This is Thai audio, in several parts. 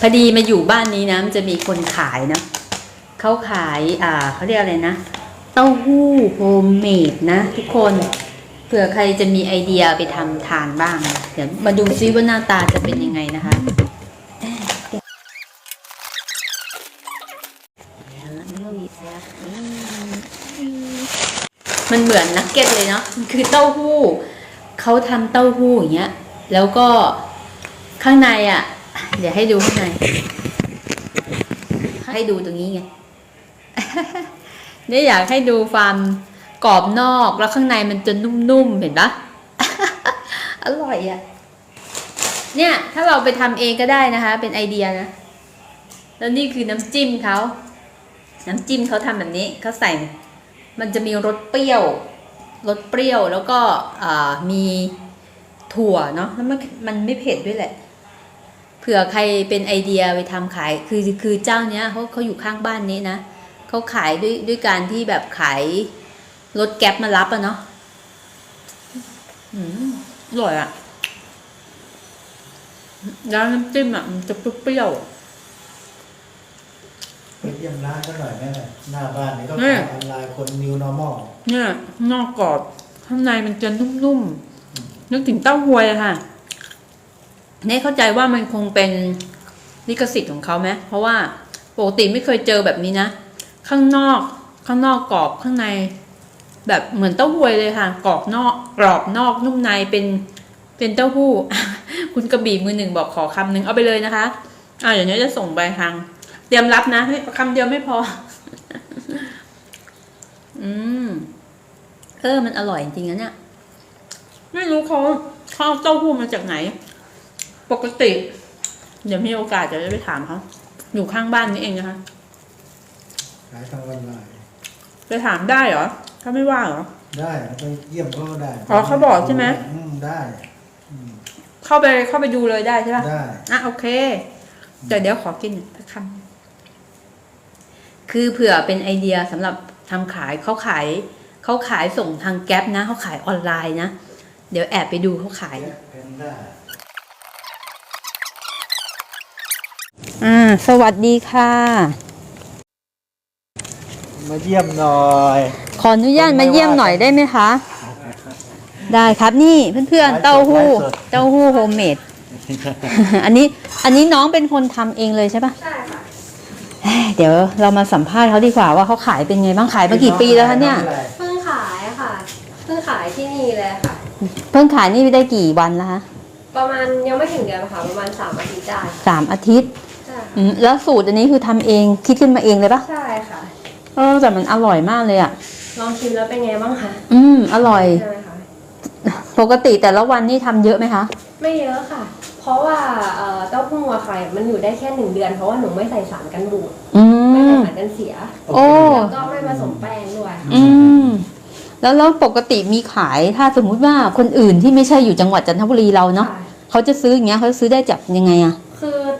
พอดีมาอยู่บ้านนี้นะมันจะมีคนขายนะเขาขายอ่าเขาเรียกอะไรนะ เต้าหู้โฮมเมดนะ ทุกคนเผื่อใครจะมีไอเดียไปทำทานบ้าง เดี๋ยวมาดูซิว่าหน้าตาจะเป็นยังไงนะคะมันเหมือนนักเก็ตเลยเนาะคือเต้าหู้เขาทำเต้าหู้อย่างเงี้ย แล้วก็ข้างในอะ เดี๋ยวให้ดูข้างในให้ดูตรงนี้ไง เนี่ยอยากให้ดูความกรอบนอกแล้วข้างในมันจะนุ่มๆ เห็นปะอร่อยอะ เนี่ย ถ้าเราไปทำเองก็ได้นะคะ เป็นไอเดียนะ แล้วนี่คือน้ำจิ้มเขา น้ำจิ้มเขาทำแบบนี้ เขาใส่ มันจะมีรสเปรี้ยว รสเปรี้ยวแล้วก็อ่ามีถั่วเนาะ แล้วมันมันไม่เผ็ดด้วยแหละ เผื่อใครเป็นไอเดียไปทำขาย คือคือเจ้าเนี้ยเขาเขาอยู่ข้างบ้านนี้นะเขาขายด้วยด้วยการที่แบบขายรถแก๊ปมารับอะเนาะอืมอร่อยอะแล้วน้ำจิ้มอะมันจะเปรี้ยวไปเยี่ยมร้านก็หน่อยแม่หน้าบ้านนี่ก็ขายออนไลน์คน new normal ๆเนี่ย นอกกรอบข้างในมันจะนุ่มๆนึกถึงเต้าหวยอะค่ะ เนี่เข้าใจว่ามันคงเป็นลิขสิทธิ์ของเขาไหมเพราะว่าปกติไม่เคยเจอแบบนี้นะ ข้างนอกข้างนอกกรอบข้างใน แบบเหมือนเต้าหวยเลยค่ะกรอบนอกกรอบนอกนุ่มในเป็นเป็นเต้าหู้ คุณกระบี่มือหนึ่งบอกขอคำหนึ่งเอาไปเลยนะคะอ่าอย่างนี้จะส่งไปทาง เตรียมรับนะคำเดียวไม่พอ อืมเออมันอร่อยจริงๆนะเนี่ยไม่รู้เขาเขาเต้าหู้มาจากไหน ปกติ เดี๋ยวมีโอกาสจะได้ไปถามเขาอยู่ข้างบ้านนี่เองนะคะ ขายทางออนไลน์ไปถามได้เหรอถ้าไม่ว่าเหรอ ได้ไปเยี่ยมเขาก็ได้อ๋อเขาบอกใช่ไหม อืมได้อืมเข้าไปเข้าไปดูเลยได้ใช่ปะได้ อะโอเค แต่เดี๋ยวขอกินสักคำคือเผื่อเป็นไอเดียสำหรับทำขายเขาขายเขาขายส่งทางแก๊ปนะเขาขายออนไลน์นะ เดี๋ยวแอบไปดูเขาขาย แพนด้า อ่า สวัสดีค่ะ มาเยี่ยมหน่อยขออนุญาตมาเยี่ยมหน่อยได้ไหมคะ ได้ครับนี่เพื่อนๆเต้าหู้ เต้าหู้โฮมเมด อันนี้อันนี้น้องเป็นคนทำเองเลยใช่ปะใช่ค่ะเอ้ยเดี๋ยวเรามาสัมภาษณ์เขาดีกว่าว่าเขาขายเป็นไงบ้างขายมากี่ปีแล้วคะเนี่ย เพิ่งขายค่ะเพิ่งขายที่นี่เลยค่ะ เพิ่งขายนี่ได้กี่วันแล้วคะประมาณยังไม่ถึงเดือนค่ะ ประมาณสามอาทิตย์ได้สามอาทิตย์ใช่ อืมแล้วสูตรอันนี้คือทำเองคิดขึ้นมาเองเลยปะใช่ค่ะ เออแต่มันอร่อยมากเลยอะ ลองชิมแล้วเป็นไงบ้างคะอืม อร่อย ใช่ไหมคะปกติแต่ละวันนี่ทำเยอะไหมคะ ไม่เยอะค่ะ เพราะว่าเอ่อเต้าหู้อะค่ะมันอยู่ได้แค่หนึ่งเดือน เพราะว่าหนูไม่ใส่สารกันบูดอืไม่ใส่ม สารกันเสียโอ้ แล้วก็ไม่ผสมแป้งด้วยอืม แล้วแล้วปกติมีขายถ้าสมมุติว่าคนอื่นที่ไม่ใช่อยู่จังหวัดจันทบุรีเราเนาะค่ะเขาจะซื้ออย่างเงี้ยเขาซื้อได้จากยังไงอะคือ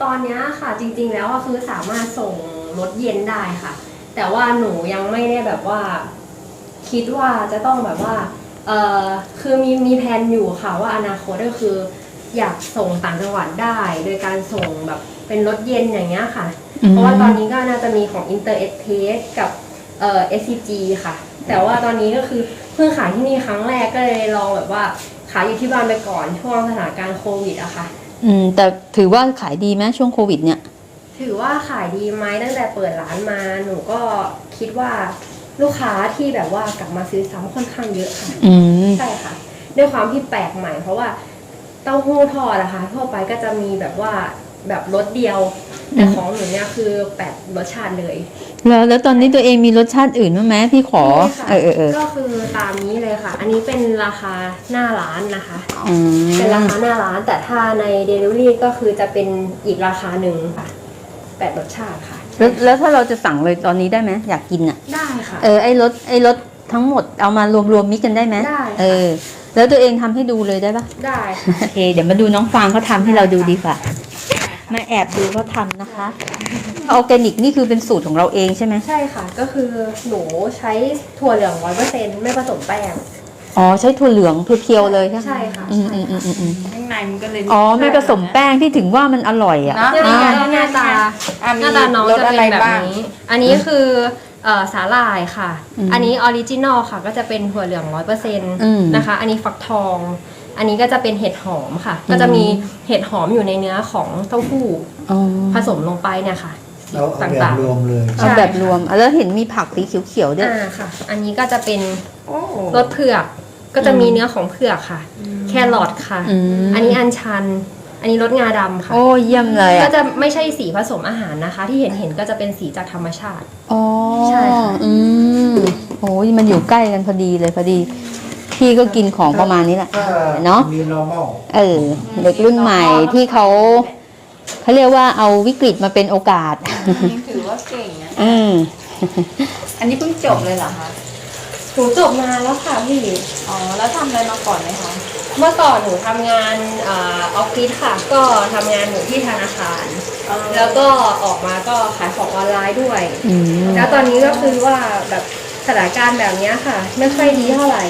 ตอนเนี้ยค่ะ จริง ๆ แล้วอะคือสามารถส่งรถเย็นได้ค่ะ แต่ว่าหนูยังไม่ได้แบบว่า คิดว่าจะต้องแบบว่าเออคือมีมีแผนอยู่ค่ะว่าอนาคตก็คือ อยากส่งต่างจังหวัดได้ โดยการส่งแบบเป็นรถเย็นอย่างเงี้ยค่ะเพราะว่าตอนนี้ก็น่าจะมีของ Inter Express กับเอ่อ SCG ค่ะ แต่ว่าตอนนี้ก็คือเพิ่งขายที่นี่ครั้งแรกก็เลยลองแบบว่าขายอยู่ที่บ้านไปก่อนช่วงสถานการณ์โควิดอะค่ะ อืมแต่ถือว่าขายดีไหมช่วงโควิดเนี่ย ถือว่าขายดีไหมตั้งแต่เปิดร้านมาหนูก็คิดว่าลูกค้าที่แบบว่ากลับมาซื้อซ้ำค่อนข้างเยอะค่ะอืมใช่ค่ะ ด้วยความที่แปลกใหม่เพราะว่าเต้าหู้ทอดนะคะทั่วไปก็จะมีแบบว่าแบบรสเดียว แต่ของหนูเนี่ยคือแปดรสชาติเลย แล้วแล้วตอนนี้ตัวเองมีรสชาติอื่นบ้างไหมพี่ขอนี่ค่ะเออเออเออก็คือตามนี้เลยค่ะ อันนี้เป็นราคาหน้าร้านนะคะอืมเป็นราคาหน้าร้าน แต่ถ้าใน Delivery ก็คือจะเป็นอีกราคาหนึ่งค่ะแปดรสชาติค่ะแล้วแล้วถ้าเราจะสั่งเลยตอนนี้ได้ไหมอยากกินอะ ได้ค่ะ เออไอ้รสไอ้รสทั้งหมดเอามารวมรวมมิกกันได้ไหมได้ค่ะเออ แล้วตัวเองทำให้ดูเลยได้ปะได้ค่ะโอเค เดี๋ยวมาดูน้องฟางเขาทำให้เราดูดีกว่า มาแอบดูเขาทำนะคะออร์แกนิกนี่คือเป็นสูตรของเราเองใช่ไหมใช่ค่ะ ก็คือหนูใช้ถั่วเหลืองร้อยเปอร์เซ็นต์ไม่ผสมแป้ง อ๋อใช้ถั่วเหลืองเพียวๆเลยใช่ไหมใช่ค่ะอืมอืมอืมอืมอืมข้างในมันก็เลยอ๋อไม่ผสมแป้งที่ถึงว่ามันอร่อยอะเนอะเนี่ยอ่าค่ะหน้าตาอะหมีน้าตาน้องรสจะอะไรเป็นแบบบ้างนี้ อันนี้คือเอ่อสาหร่ายค่ะอืมอันนี้ออริจินอลค่ะ ก็จะเป็นถั่วเหลืองร้อยเปอร์เซ็นต์อืมนะคะ อันนี้ฟักทอง อันนี้ก็จะเป็นเห็ดหอมค่ะ ก็จะมีเห็ดหอมอยู่ในเนื้อของเต้าหู้อ๋อผสมลงไปเนี่ยค่ะเราเอาแบบต่างๆรวมเลยใช่ เอาแบบรวมอะแล้วเห็นมีผักสีเขียวๆด้วย อ่าค่ะ อันนี้ก็จะเป็นโอ้รสเผือกก็จะมีเนื้อของเผือกค่ะ แครอทค่ะ อืม อันนี้อัญชัน อันนี้รสงาดำค่ะ โอ้เยี่ยมเลยก็อะจะไม่ใช่สีผสมอาหารนะคะ ที่เห็นเห็นก็จะเป็นสีจากธรรมชาติ อ๋อใช่ค่ะ อืมโอ้ยมันอยู่ใกล้กันพอดีเลยพอดี พี่ก็กินของประมาณนี้แหละถ้าเนอะมี normal เออเด็กรุ่นใหม่ที่เขาเขาเรียกว่าเอาวิกฤตมาเป็นโอกาสยังถือว่าเก่งนะอืมอันนี้เพิ่งจบเลยเหรอคะหนูจบนานแล้วค่ะพี่ อ๋อ แล้วทำอะไรมาก่อนไหมคะ เมื่อก่อนหนูทำงานอาออฟฟิศค่ะ ก็ทำงานอยู่ที่ธนาคาร แล้วก็ออกมาก็ขายของออนไลน์ด้วยอืมแล้วตอนนี้ก็คือว่าแบบสถานการณ์แบบเนี้ยค่ะ ไม่ค่อยดีเท่าไหร่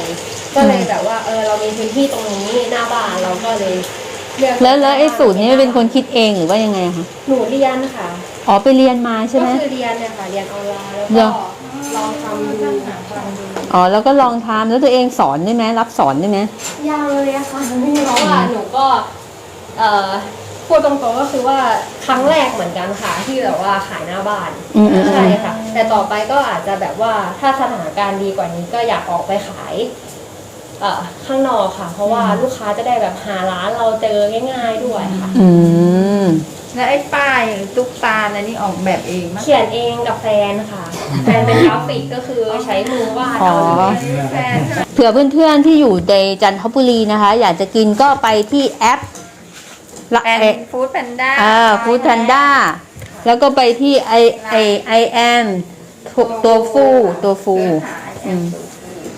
ก็เลยแบบว่าเออเรามีพื้นที่ตรงนี้หน้าบ้านเราก็เลยเลือกแล้วแล้วไอ้สูตรนี้เป็นคนคิดเองหรือว่ายังไงอะคะหนูเรียนค่ะอ๋อไปเรียนมาใช่ไหมก็คือเรียนเนี่ยค่ะเรียนออนไลน์แล้วเหรก็อลองทำดูลองดูอ๋อแล้วก็ลองทำแล้วตัวเองสอนได้ไหมรับสอนได้ไหมยังเลยอะค่ะเพราะว่าหนูก็เอ่อพูดตรงๆก็คือว่าครั้งแรกเหมือนกันค่ะที่แบบว่าขายหน้าบ้านอืมอืมอืใช่มค่ะ แต่ต่อไปก็อาจจะแบบว่าถ้าสถานการณ์ดีกว่านี้ก็อยากออกไปขายเอ่อ ข้างนอกค่ะ เพราะว่าลูกค้าจะได้แบบหาร้านเราเจอง่ายๆด้วยค่ะ อืมแล้วไอ้ป้ายหรือตุ๊กตาอะไรนี่ออกแบบเองมั้ยเขียนเองกับแฟนค่ะแฟนเป็นกราฟิกก็คือใช้มือวาดอ๋อเอาเลยแฟนเผื่อเพื่อนๆที่อยู่ในจันทบุรีนะคะ อยากจะกินก็ไปที่แอปละแอนเอฟู้ดแพนด้าอ่าฟู้ดแพนด้าแล้วก็ไปที่ไอไอไอแอนตัวฟูตัวฟูอืม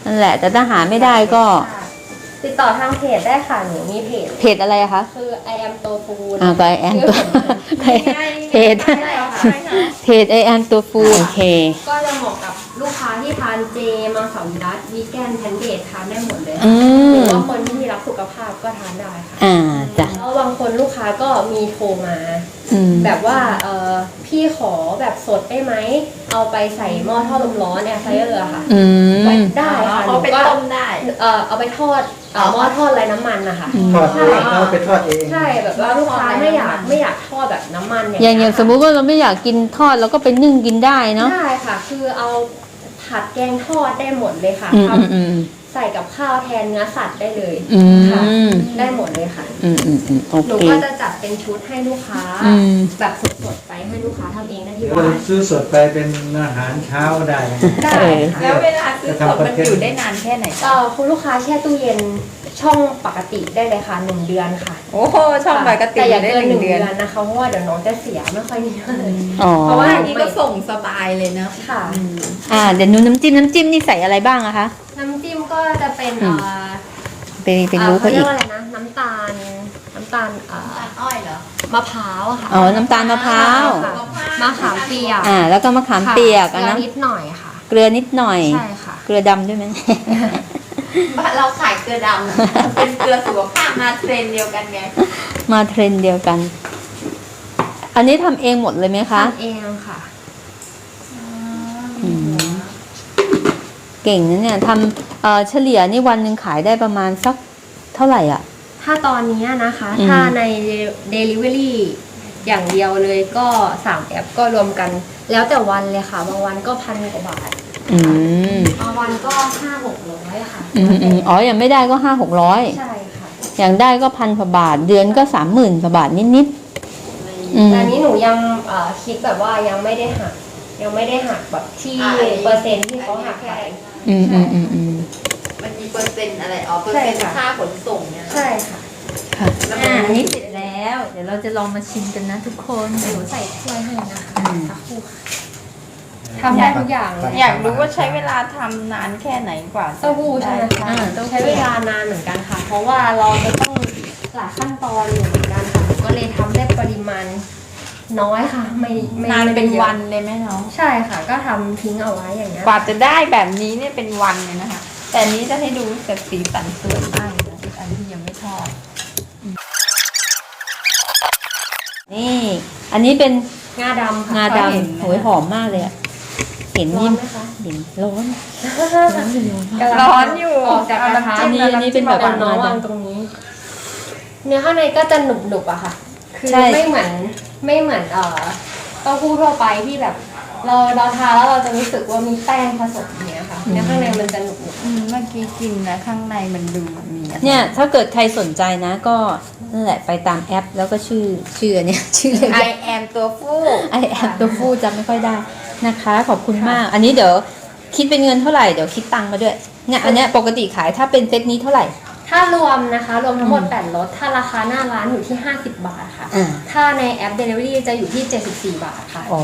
นั่นแหละ แต่ถ้าหาไม่ได้ก็ ติดต่อทางเพจได้ค่ะหนูมีเพจเพจอะไรอะคะคือ I am tofu อ่าก็ไอแอนตัวเพจเพจใช่ค่ะเพจไอแอนตัวฟูโอเค ก็จะเหมาะกับลูกค้าที่ทานเจมังสวิรัตวีแกนแพนเดททานได้หมดเลยอืหรืมอว่าคนที่รักสุขภาพก็ทานได้ค่ะอ่าจ้ะแล้วบางคนลูกค้าก็มีโทรมา อืม แบบว่าเออพี่ขอแบบสดได้ไหม เอาไปใส่หม้อทอดลมร้อนแอร์ไฟเออร์ค่ะอืมได้ค่ะหเขานูไปก็ต้มได้ เออเอาไปทอดเอ่อหม้อทอดไร้น้ำมันนะคะอืมทอดเองเราไปทอดเอง ใช่แบบว่าลูกค้าไม่อยากไม่อยากทอดแบบน้ำมันอย่างอย่างอเงี้ย่างยสมมุติว่าเราไม่อยากกินทอดเราก็ไปนึ่งกินได้เนาะ ได้ค่ะ คือเอา ผัดแกงทอดได้หมดเลยค่ะอืมทอืมอืมำใส่กับข้าวแทนเนื้อสัตว์ได้เลยอืค่ะมได้หมดเลยค่ะอืมอืมอืมโอหนูเคก็จะจัดเป็นชุดให้ลูกค้าอืมแบบสดๆไปให้ลูกค้าทำเองได้ที่เดี๋ยวบ้าเรานซื้อสดไปเป็นอาหารเช้าก็ได้ได้เออค่ะแล้วเวลาซื้อสดมันอยู่ได้นานแค่ไหนเอ่อคุณลูกค้าแช่ตู้เย็น ช่องปกติได้เลยค่ะหนึ่งเดือนค่ะโอ้โหช่องปกติแต่อย่าได้เกินหหนึ่นึ่งงเดืเดืออนนนะคะเพราะว่าเดี๋ยวน้องจะเสียไม่ค่อยดีเลย อ๋อเพราะว่าอันนี้ก็ส่งสบายเลยนะค่ะอ่าเดี๋ยวนูน้ำจิ้มน้ำจิ้มนี่ใส่อะไรบ้างอะคะ น้ำจิ้มก็จะเป็นอืม เอ่อไปไปรู้เขาเรีอียกกว่าอะไรนะน้ำตาลน้ำตาลเอ่ออ้อยเหรอมะพร้าวอะค่ะอ๋อน้ำตาลมะพร้าวค่ะมะขามเปียกอ่าแล้วก็มะขามเปียกอันค่ะนั้นเกลือนิดหน่อยค่ะ เกลือนิดหน่อย ใช่ค่ะ เกลือดำด้วยไหม บ้านเราขายเกลือดำเป็นเกลือสุขภาพมาเทรนด์เดียวกันไงมาเทรนด์เดียวกัน อันนี้ทำเองหมดเลยไหมคะ ทำเองค่ะอืม เก่งนะเนี่ยทำเอ่อเฉลี่ยนี่วันหนึ่งขายได้ประมาณสักเท่าไหร่อะ ถ้าตอนนี้นะคะ อืม ถ้าใน Delivery อย่างเดียวเลยก็สามแอปก็รวมกัน แล้วแต่วันเลยค่ะ บางวันก็พันกว่าบาท อืม บางวันก็ห้าหกร้อยค่ะอืมอืมอ๋ออย่างไม่ได้ก็ห้าหกร้อย ใช่ค่ะอย่างได้ก็พันกว่าบาท เดือนก็สามหมื่นกว่าบาทนิดๆอืม แต่อันนี้หนูยังเอ่อคิดแบบว่ายังไม่ได้หัก ยังไม่ได้หักแบบที่อ่าอันนี้ เปอร์เซ็นต์ที่เขาหักไปอืมอืมอืมอืมมันมีเปอร์เซ็นต์อะไรอ๋อเปอร์เซ็นต์ใช่ค่ะ ค่าขนส่งเนี่ยนะใช่ค่ะค่ะ แล้วมันอ่าอันนี้เสร็จแล้ว เดี๋ยวเราจะลองมาชิมกันนะทุกคน หนูใส่ถ้วยให้นะคะอืมสักครู่ค่ะ ทำได้ทุกอย่างเลย อยากรู้ว่าใช้เวลาทำนานแค่ไหนกว่าจะเต้าหู้ใช่ไหมคะอ่าต้องใช้เวลานานเหมือนกันค่ะ เพราะว่าเราจะต้องหลายขั้นตอนอยู่เหมือนกันค่ะหนูก็เลยทำได้ปริมาณน้อยค่ะ ไม่ไม่นานเป็นไม่ยอะวันเลยไหมน้อง ใช่ค่ะ ก็ทำทิ้งเอาไว้อย่างเงี้ยกว่าจะได้แบบนี้เนี่ยเป็นวันเลยนะคะ แต่อันนี้จะให้ดูแต่สีสันสวยมากเลยนะอีกอันที่ยังไม่ทอดนี่ อันนี้เป็นงาดำค่ะงาเคยเห็นดำโหยหอมมากเลยอะ เห็นร้อนี่นไหมคะเห็นร้อนร้อนอยู่ร้อนมากร้อนอยู่ ออกจากกระทะอันนี้อันนี้เป็นแบบวางน้องวางตรงนี้ เนื้อข้างในก็จะหนุบหนุบๆอะค่ะ คือใช่ ไม่เหมือนไม่เหมือนเอ่อเต้าหู้ทั่วไปที่แบบ เราเราทานแล้วเราจะรู้สึกว่ามีแป้งผสมอย่างเนี้ยค่ะเนื้อข้างในมันจะหนุบหนุบอืมเมื่อกี้กินนะข้างในมันดูมีอะไรเนี่ยถ้าเกิดใครสนใจนะก็นั่นแหละไปตามแอปแล้วก็ชื่อชื่อเนี่ย ชื่อเลยไอแอมตัวฟู่ไอแอปตัวฟูจำไม่ค่อยได้ นะคะ ขอบคุณมาก อันนี้เดี๋ยวคิดเป็นเงินเท่าไหร่เดี๋ยวคิดตังค์มาด้วยเนี่ยอันเนี้ยปกติขายถ้าเป็นเซตนี้เท่าไหร่ ถ้ารวมนะคะรวมทั้งหมด 8รสถ้าราคาหน้าร้านอยู่ที่ 50 บาทค่ะ อ่า ถ้าในแอป Delivery จะอยู่ที่ 74 บาทค่ะ อ๋อ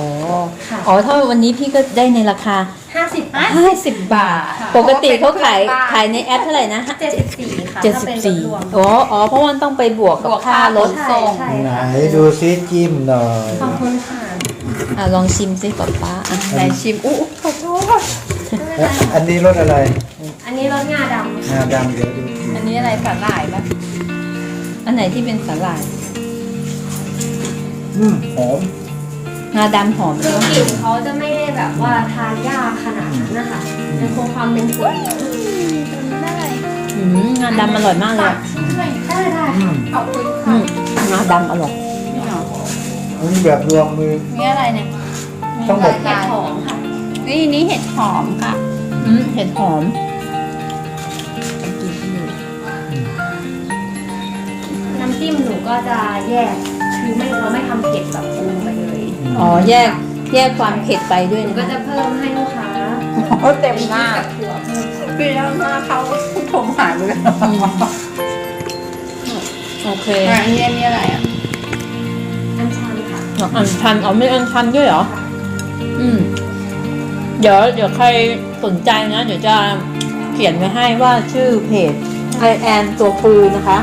ค่ะ อ๋อถ้าวันนี้พี่ก็ได้ในราคา 50บาท 50 บาท ค่ะปกติเขาขายขายในแอปเท่าไหร่นะ74 ค่ะถ้าเป็นรสรวม 74อ๋ออ๋อเพราะว่ามันต้องไปบวกกับค่ารถใช่ส่ง ใช่ ไหนค่ะดูซิจิ้มหน่อย ขอบคุณค่ะ อะลองชิมสิป๊าป๊าอะไหนชิมอู้ขอโทษและอันนี้รสอะไร อันนี้รสงาดำงาดำเดี๋ยวดูอันนี้อะไรสาหร่ายปะอันไหนที่เป็นสาหร่ายอืมหอมงาดำหอมคืใช่อไหมกลิ่นเขาจะไม่ได้แบบว่าทานยากขนาดนั้นนะคะยังคงความเป็นกลิ่นได้อืมงาดำอร่อยมากเลยอะได้ได้อืมขอบคุณอืค่ะมงาดำอร่อยนี่เหรอ อันนี้แบบรวมมือ นี่อะไรเนี่ยทั้งหมด เห็ดหอมค่ะ นี่นี่เห็ดหอมค่ะอืมเห็ดหอมน้ำจิ้มหนูก็จะแยก คือไม่เราไม่ทำเผ็ดแบบปรุงไปเลยอ๋อแยกแยกความเผ็ดไปด้วยหนูนะก็จะเพิ่มให้ลูกค้าโอ้เต็มหน้ากับถั่วเพิ่มเปรี้ยวหน้าเขาผมหายไปเลยอืมโอเค อันนี้อันนี้อะไรอะอันชันค่ะ อันชันเอาไม่อันชันด้วยเหรอ อืม เดี๋ยว เดี๋ยวใครสนใจนะ เดี๋ยวจะเขียนไว้ให้ว่าชื่อเพจไอแอนตัวปูนะคะ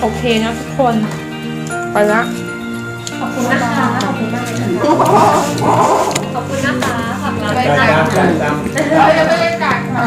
โอเคนะทุกคน ไปละขอบคุณนะคะขอบคุณมากเลยค่ะขอบคุณนะคะฝากร้านไปตามไปตามเราจะไม่ได้จ่ายค่ะ